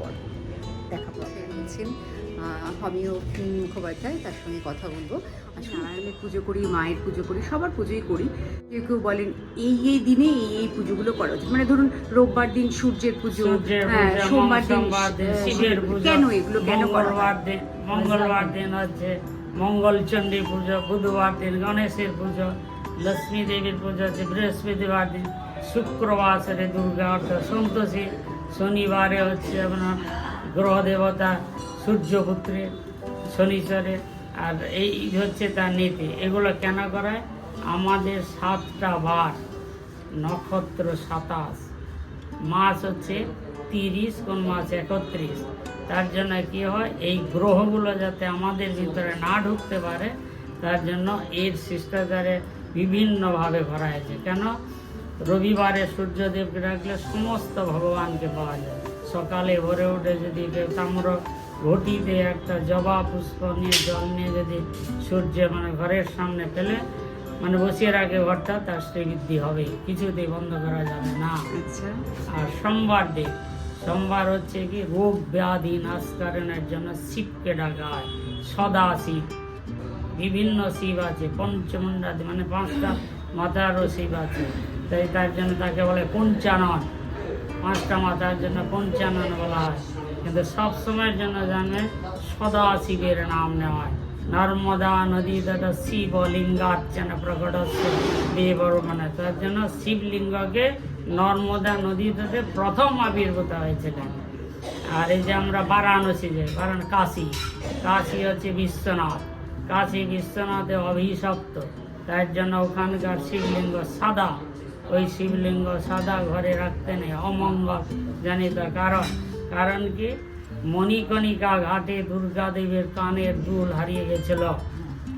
পরবর্তী পর্ব দেখাবো বলছেন। আমিও মুখোপাধ্যায় তার সঙ্গে কথা বলব। আর নারায়ণের পুজো করি মায়ের পুজো করি সবার পুজোই করি। কেউ কেউ বলেন এই এই দিনে এই এই পুজোগুলো করা উচিত। মানে ধরুন রোববার দিন সূর্যের পুজো হ্যাঁ সোমবার দিন কেন এগুলো কেন মঙ্গলবার দিন মঙ্গলবার দিন হচ্ছে মঙ্গলচণ্ডী পুজো বুধবার দিন গণেশের পুজো লক্ষ্মী দেবীর পুজো হচ্ছে বৃহস্পতিবার দিন শুক্রবার সেরে দুর্গা অর্থাৎ সন্তোষী শনিবারে হচ্ছে আপনার গ্রহ দেবতা সূর্যপুত্রের শনিচরে, আর এই হচ্ছে তার নীতি। এগুলো কেন করায়? আমাদের সাতটা বার নক্ষত্র সাতাশ। মাস হচ্ছে তিরিশ, কোন মাস? একত্রিশ। তার জন্য কি হয়? এই গ্রহগুলো যাতে আমাদের ভিতরে না ঢুকতে পারে, তার জন্য এর শিষ্টাচারে বিভিন্নভাবে করা হয়েছে। কেন? রবিবারে সূর্যদেবকে রাখলে সমস্ত ভগবানকে পাওয়া যায়। সকালে ভোরে উঠে যদি তাম্র ঘটিতে একটা জবা পুষ্প নিয়ে জল নিয়ে যদি সূর্য মানে ঘরের সামনে ফেলে মানে বসিয়ে রাখে ঘরটা তার শ্রীবৃদ্ধি হবে। কিছুতেই বন্ধ করা যাবে না। আচ্ছা। আর সোমবার দিন সোমবার হচ্ছে কি রোগ ব্যাধি নাশকরণের জন্য শিবকে ডাকা হয়। সদা শিব। বিভিন্ন শিব আছে পঞ্চমুণ্ডাদি মানে পাঁচটা মাথারও শিব আছে। তাই তার জন্য তাকে বলে পঞ্চানন। পাঁচটা মাথার জন্য পঞ্চানন বলা হয়। কিন্তু সব সময়ের জন্য জানবেন সদা শিবের নাম নেওয়া হয়। নর্মদা নদী তথা শিব লিঙ্গার্চন প্রকট দেবর মানে। তার জন্য শিবলিঙ্গকে নর্মদা নদী থেকে প্রথম আবির্ভূত হয়েছিলেন। আর এই যে আমরা বারাণসী যে, বারাণ কাশী। কাশী হচ্ছে বিশ্বনাথ। কাশী বিশ্বনাথে অভিশপ্ত। তার জন্য ওখানকার শিবলিঙ্গ সাদা। ওই শিবলিঙ্গ সাদা ঘরে রাখতে নেই, অমঙ্গল জানি তো কারণ। কারণ কি? মণিকণিকা ঘাটে দুর্গা দেবীর কানের দুল হারিয়ে গেছিল।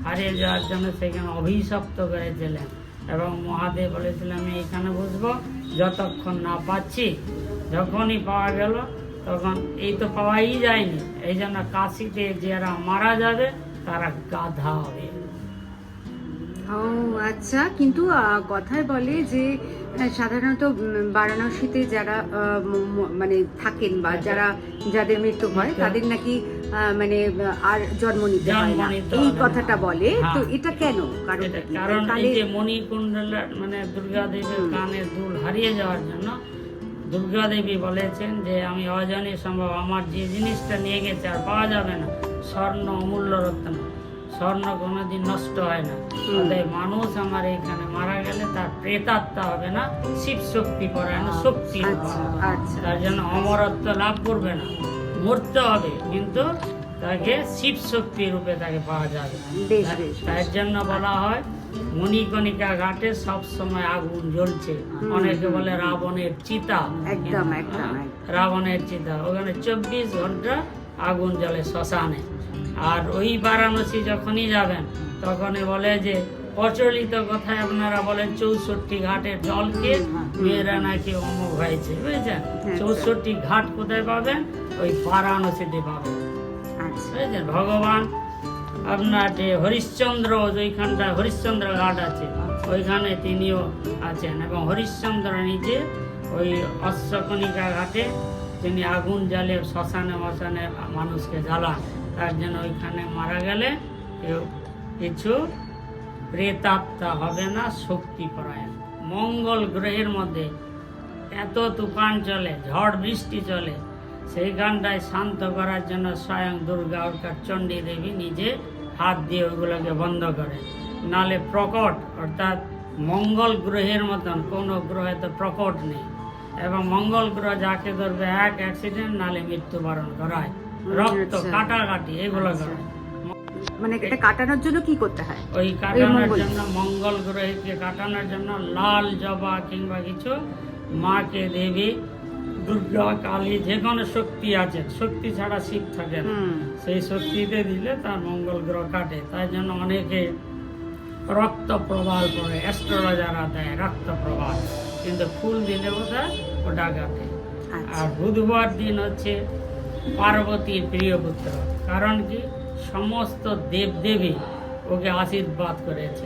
হারিয়ে যাওয়ার জন্য সেখানে অভিশপ্ত করেছিলেন এবং মহাদেব বলেছিলেন, আমি এখানে বসবো, যতক্ষণ না পাচ্ছি, যখনই পাওয়া গেল, তখন এই তো পাওয়াই যায়নি। এই জন্য কাশিতে যারা মারা যাবে, তারা গাধা হবে। ও আচ্ছা। কিন্তু কথায় বলে যে সাধারণত বারাণসীতে যারা মানে থাকেন বা যারা যাদের মৃত্যু হয় তাদের নাকি মানে আর জন্ম নিতে হয় না। এই কথাটা বলে তো হ্যাঁ। এটা কেন কারণ কারণ এই যে মণিকুণ্ডল মানে দুর্গা দেবীর। কানের দুল হারিয়ে যাওয়ার জন্য দুর্গা দেবী বলেছেন যে আমি অজানি সম্ভব আমার যে জিনিসটা নিয়ে গেছে আর পাওয়া যাবে না স্বর্ণ অমূল্য রত্ন। স্বর্ণ কোনোদিন নষ্ট হয় না। তাই মানুষ আমার এখানে মারা গেলে তার প্রেতাত্মা হবে না শিব শক্তি পরায়ণ শক্তি আচ্ছা আচ্ছা। তার জন্য অমরত্ব লাভ করবে না। মরতে হবে কিন্তু তাকে শিব শক্তি রূপে তাকে পাওয়া যাবে তার জন্য বলা হয় মণিকণিকা ঘাটে সব সময় আগুন জ্বলছে। অনেকে বলে রাবণের চিতা। একদম একদম একদম। রাবণের চিতা। ওখানে চব্বিশ ঘণ্টা আগুন জ্বলে শ্মশানে। আর ওই বারাণসী যখনই যাবেন তখনই বলে যে প্রচলিত কথায় আপনারা বলেন চৌষট্টি ঘাটের জলকে মেয়েরা নাকি অমুক হয়েছে বুঝেছেন? আচ্ছা। চৌষট্টি ঘাট কোথায় পাবেন? ওই বারাণসীতে পাবেন। আচ্ছা। বুঝেছেন? ভগবান আপনার যে হরিশ্চন্দ্র ওইখানটা হরিশ্চন্দ্র ঘাট আছে ওইখানে তিনিও আছেন এবং হরিশ্চন্দ্র নিজে ওই অশ্বকণিকা ঘাটে তিনি আগুন জ্বালে শ্মশানে মশানে মানুষকে জ্বালান। তার জন্য ওইখানে মারা গেলে কেউ কিছু প্রেতাত্মা হবে না, শক্তি পরায়ণ। মঙ্গল গ্রহের মধ্যে এত তুফান চলে, ঝড় বৃষ্টি চলে সেইখানটায় শান্ত করার জন্য স্বয়ং দুর্গা অর্থাৎ চণ্ডী দেবী নিজে হাত দিয়ে ওইগুলোকে বন্ধ করে। নালে প্রকট, অর্থাৎ মঙ্গল গ্রহের মতন কোনো গ্রহে তো প্রকট নেই। এবং মঙ্গল গ্রহ যাকে ধরবে, এক অ্যাক্সিডেন্ট নালে মৃত্যুবরণ করায় রক্ত আচ্ছা। কাটাকাটি এগুলো আচ্ছা। মানে এটা কাটানোর জন্য কি করতে হয়? ওই কাটানোর জন্য মঙ্গল গ্রহকে কাটানোর জন্য লাল জবা কিংবা কিছু মাকে দেবী দুর্গা কালী যে কোনো শক্তি আছে। শক্তি ছাড়া শিব থাকে না। সেই শক্তিতে দিলে তার মঙ্গল গ্রহ কাটে। তাই জন্য অনেকে রক্ত প্রবাহ করে অ্যাস্ট্রোলজারা দেয় রক্ত প্রবাহ কিন্তু ফুল দিলে বোধহয় ওটা কাটে। আচ্ছা। আর বুধবার দিন হচ্ছে পার্বতীর প্রিয় পুত্র। কারণ কি? সমস্ত দেবদেবী ওকে আশীর্বাদ করেছে।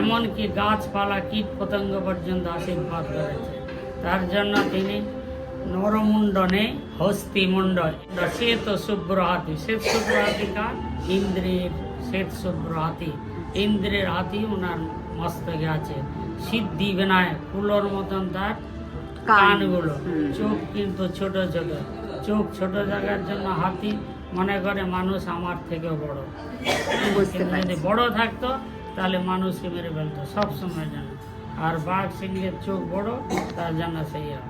এমনকি গাছপালা কীট পতঙ্গ পর্যন্ত আশীর্বাদ করেছে। তার জন্য তিনি নরমুন্ডনে হস্তি মুন্ডল শ্বেত শুভ্র হাতি শ্বেত শুভ্র হাতি কার? ইন্দ্রের শ্বেত শুভ্র হাতি ইন্দ্রের হাতি ওনার মস্তকে আছে। সিদ্ধি বিনায়ক। কুলোর মতন তার কানগুলো। চোখ কিন্তু ছোট ছোট। চোখ ছোট জায়গার জন্য হাতি মনে করে মানুষ আমার থেকেও বড়। যদি বড় থাকতো তাহলে মানুষকে মেরে ফেলতো সব সময়ের জন্য আর বাঘ সিংহের চোখ বড় তার জন্য সেই হয়।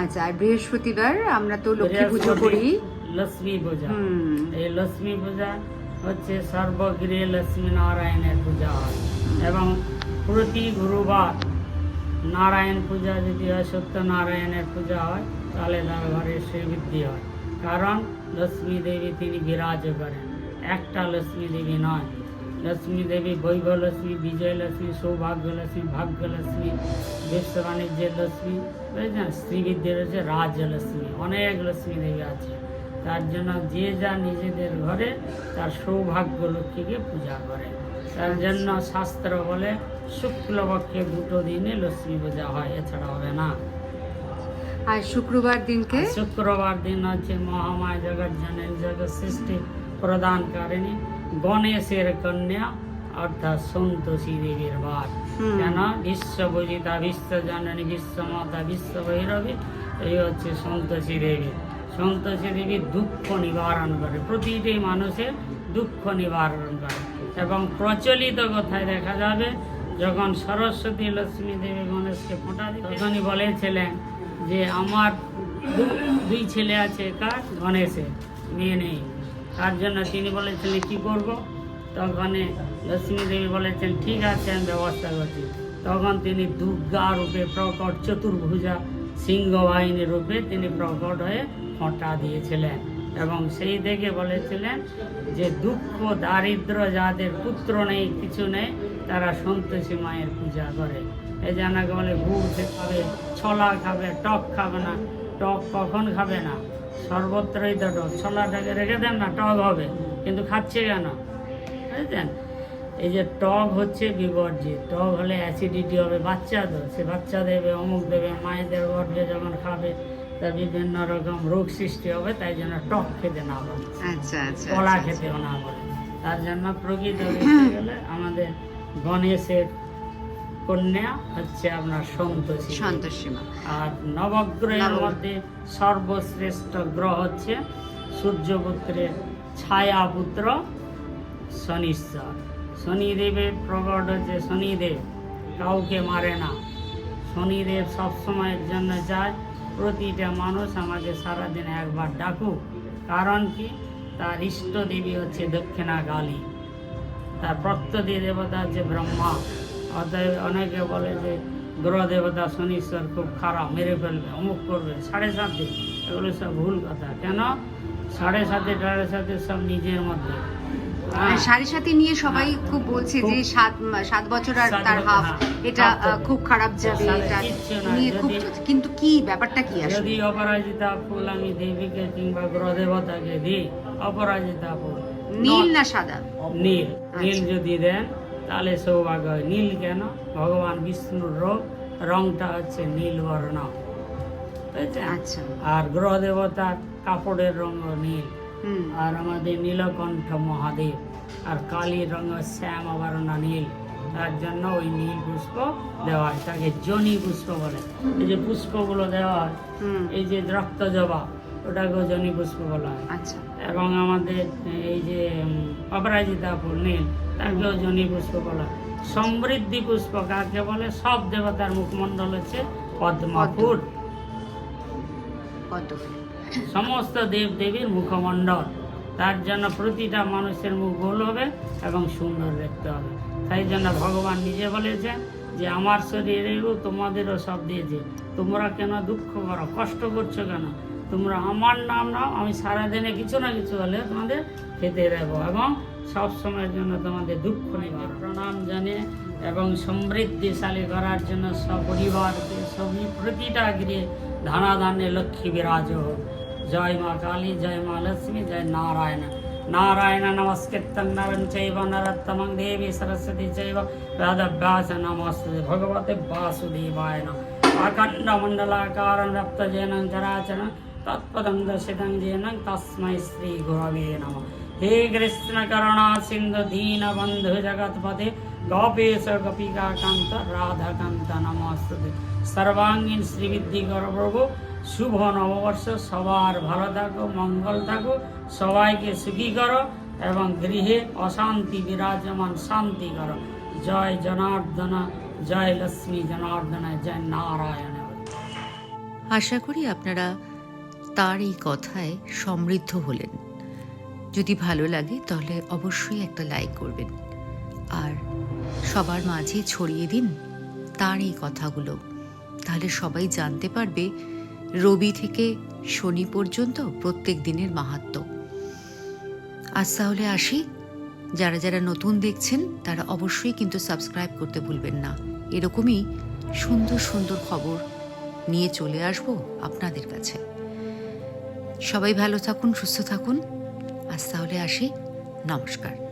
আচ্ছা আর বৃহস্পতিবার আমরা তো লক্ষ্মী পুজো করি। লক্ষ্মী পূজা। হুম। এই লক্ষ্মী পূজা হচ্ছে সর্বগৃহে লক্ষ্মী নারায়ণের পূজা হয়। এবং প্রতি গুরুবার নারায়ণ পূজা যদি হয় সত্যনারায়ণের পূজা হয় তাহলে তার ঘরে শ্রীবৃদ্ধি হয় কারণ লক্ষ্মী দেবী তিনি বিরাজ করেন একটা লক্ষ্মী দেবী নয় লক্ষ্মী দেবী বৈভ লক্ষ্মী বিজয় লক্ষ্মী সৌভাগ্য লক্ষ্মী ভাগ্য লক্ষ্মী বিশ্ব বাণিজ্যের লক্ষ্মী বুঝলেন শ্রীবৃদ্ধি রয়েছে রাজলক্ষ্মী অনেক লক্ষ্মী দেবী আছে তার জন্য যে যা নিজেদের ঘরে তার সৌভাগ্য লক্ষ্মীকে পূজা করে তার জন্য শাস্ত্র বলে শুক্লপক্ষে দুটো দিনে লক্ষ্মী পূজা হয় এছাড়া হবে না আর শুক্রবার দিনকে? শুক্রবার দিন হচ্ছে মহামায় জগৎ জনের জগৎ সৃষ্টি প্রদান করেনি গণেশের কন্যা অর্থাৎ সন্তোষী দেবীর বার। কেন? বিশ্বপূজিতা বিশ্ব জননী বিশ্বমাতা বিশ্ব ভৈরবী এই হচ্ছে সন্তোষী দেবী। সন্তোষী দেবী দুঃখ নিবারণ করে প্রতিটি মানুষের দুঃখ নিবারণ করে। এবং প্রচলিত কথায় দেখা যাবে যখন সরস্বতী লক্ষ্মী দেবী গণেশকে ফোঁটা দিতে তখনই বলেছিলেন যে আমার দুই ছেলে আছে কার গণেশের, মেয়ে নেই। তার জন্য তিনি বলেছিলেন কি করব? তখন লক্ষ্মী দেবী বলেছেন, ঠিক আছে, আমি ব্যবস্থা করছি। তখন তিনি দুর্গা রূপে প্রকট, চতুর্ভুজা সিংহ বাহিনী রূপে তিনি প্রকট হয়ে ফোঁটা দিয়েছিলেন এবং সেই দেখে বলেছিলেন যে দুঃখ, দারিদ্র, যাদের পুত্র নেই, কিছু নেই, তারা সন্তোষী মায়ের পূজা করে। এই যে বলে গুড় খাবে ছলা খাবে টক খাবে না। টক কখন খাবে না? সর্বত্রই তো টক। ছলাটাকে রেখে দেন না টক হবে। কিন্তু খাচ্ছে কেন? বুঝলেন? এই যে টক হচ্ছে বিবর্জিত টক হলে অ্যাসিডিটি হবে বাচ্চা তো। সে বাচ্চা দেবে অমুক দেবে মায়েদের গর্ভে যখন খাবে তা বিভিন্ন রকম রোগ সৃষ্টি হবে তাই জন্য টক খেতে না বলে। আচ্ছা আচ্ছা কলা আচ্ছা, খেতেও না বলে। তার জন্য প্রকৃত গেলে আমাদের গণেশের কন্যা হচ্ছে আপনার সন্তোষী। দেবী। সন্তোষী মা। আর নবগ্রহের মধ্যে সর্বশ্রেষ্ঠ গ্রহ হচ্ছে সূর্যপুত্রের ছায়াপুত্র শনিশ্বর। শনিদেবের প্রকট হচ্ছে শনিদেব কাউকে মারে না। শনিদেব সবসময়ের জন্য যায় প্রতিটা মানুষ আমাকে সারাদিন একবার ডাকুক। কারণ কি? তার ইষ্ট দেবী হচ্ছে দক্ষিণা কালী তার প্রত্যদী দেবতা হচ্ছে ব্রহ্মা। অতএব অনেকে বলে যে গ্রহ দেবতা শনিশ্বর খুব খারাপ মেরে ফেলবে অমুক করবে সাড়ে সাতে এগুলো সব ভুল কথা। কেন? সাড়ে সাতে সাড়ে সাতে সব নিজের মধ্যে। হ্যাঁ, আর সাড়ে সাথে নিয়ে সবাই খুব বলছে যে সাত সাত বছর আর তার হাফ হ্যাঁ, এটা। খুব খারাপ যাবে এটা নিয়ে খুব কিন্তু কি ব্যাপারটা কি আসলে? যদি অপরাজিতা ফুল আমি দেবীকে কিংবা গ্রহ দেবতাকে দিই অপরাজিতা ফুল। নীল না সাদা? নীল। নীল আচ্ছা। যদি দেন তাহলে সৌভাগ্য হয়। নীল কেন? ভগবান বিষ্ণুর রোগ রংটা হচ্ছে নীল বর্ণ। আচ্ছা। আর গ্রহ দেবতার কাপড়ের রঙ নীল। হুম। আর আমাদের নীলকণ্ঠ মহাদেব। আর কালীর রঙ শ্যাম আবরণ নীল। তার জন্য ওই নীল পুষ্প দেওয়া হয়। তাকে জনি পুষ্প বলে। এই যে পুষ্পগুলো দেওয়া হয় এই যে রক্ত জবা ওটাকেও জনি পুষ্প বলা হয়। আচ্ছা। এবং আমাদের এই যে অপরাজিতা ফুল নীল তাকেও জনি পুষ্প বলা হয়। সমৃদ্ধি পুষ্প কাকে বলে? সব দেবতার মুখমণ্ডল হচ্ছে পদ্মা ফুল। সমস্ত দেব দেবীর মুখমণ্ডল। তার জন্য প্রতিটা মানুষের মুখ গোল হবে এবং সুন্দর দেখতে হবে। তাই জন্য ভগবান নিজে বলেছেন যে আমার শরীরেরও তোমাদেরও সব দিয়েছে। তোমরা কেন দুঃখ করো? কষ্ট করছ কেন? তোমরা আমার নাম নাও, আমি সারাদিনে কিছু না কিছু হলে তোমাদের খেতে দেবো এবং সব সময়ের জন্য তোমাদের দুঃখ নিবার প্রণাম জানে এবং সমৃদ্ধিশালী করার জন্য সপরিবারকে সবই প্রতিটা গৃহে ধানাধান্যে লক্ষ্মী বিরাজ জয় মা কালী, জয় মা লক্ষ্মী, জয় নারায়ণ। নারায়ণ নমস্কৃতং নরং চৈব নরোত্তমং দেবী সরস্বতী চৈব বেদব্যাস নমস্তে ভগবতে বাসুদেবায় নমঃ। তৎপদম দর্শিতং জেনং তস্মৈ শ্রী গুরবে নম হে কৃষ্ণ করুণা সিন্ধু দীন বন্ধু জগৎপতে গোপেশ গোপিকাকান্ত রাধাকান্ত নমস্তুতে সর্বাঙ্গীন শ্রীবৃদ্ধি কর প্রভু শুভ নববর্ষ সবার ভালো থাকো মঙ্গল থাকো সবাইকে সুখী করো এবং গৃহে অশান্তি বিরাজমান শান্তি করো জয় জনার্দনা জয় লক্ষ্মী জনার্দনা জয় নারায়ণ আশা করি আপনারা তার এই কথায় সমৃদ্ধ হলেন। যদি ভালো লাগে তাহলে অবশ্যই একটা লাইক করবেন। আর সবার মাঝে ছড়িয়ে দিন তার এই কথাগুলো। তাহলে সবাই জানতে পারবে রবি থেকে শনি পর্যন্ত প্রত্যেক দিনের মাহাত্ম্য আজ তাহলে আসি। যারা যারা নতুন দেখছেন তারা অবশ্যই কিন্তু সাবস্ক্রাইব করতে ভুলবেন না। এরকমই সুন্দর সুন্দর খবর নিয়ে চলে আসব আপনাদের কাছে। সবাই ভালো থাকুন সুস্থ থাকুন। আজ তাহলে আসি। নমস্কার।